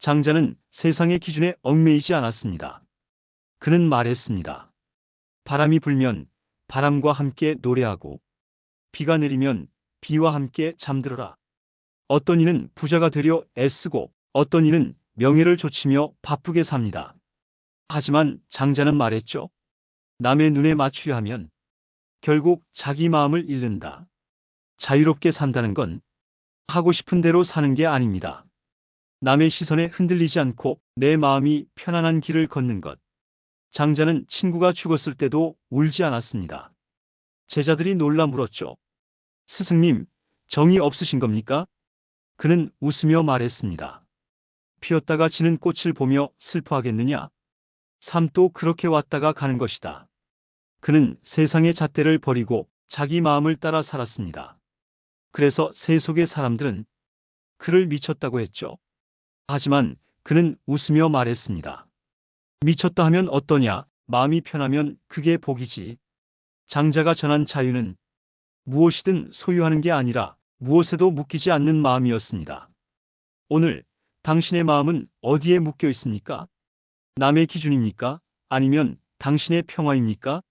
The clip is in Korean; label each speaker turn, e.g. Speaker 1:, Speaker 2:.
Speaker 1: 장자는 세상의 기준에 얽매이지 않았습니다. 그는 말했습니다. 바람이 불면 바람과 함께 노래하고 비가 내리면 비와 함께 잠들어라. 어떤 이는 부자가 되려 애쓰고 어떤 이는 명예를 좇으며 바쁘게 삽니다. 하지만 장자는 말했죠. 남의 눈에 맞추려 하면 결국 자기 마음을 잃는다. 자유롭게 산다는 건 하고 싶은 대로 사는 게 아닙니다. 남의 시선에 흔들리지 않고 내 마음이 편안한 길을 걷는 것. 장자는 친구가 죽었을 때도 울지 않았습니다. 제자들이 놀라 물었죠. 스승님, 정이 없으신 겁니까? 그는 웃으며 말했습니다. 피었다가 지는 꽃을 보며 슬퍼하겠느냐? 삶도 그렇게 왔다가 가는 것이다. 그는 세상의 잣대를 버리고 자기 마음을 따라 살았습니다. 그래서 세속의 사람들은 그를 미쳤다고 했죠. 하지만 그는 웃으며 말했습니다. 미쳤다 하면 어떠냐? 마음이 편하면 그게 복이지. 장자가 전한 자유는 무엇이든 소유하는 게 아니라 무엇에도 묶이지 않는 마음이었습니다. 오늘 당신의 마음은 어디에 묶여 있습니까? 남의 기준입니까? 아니면 당신의 평화입니까?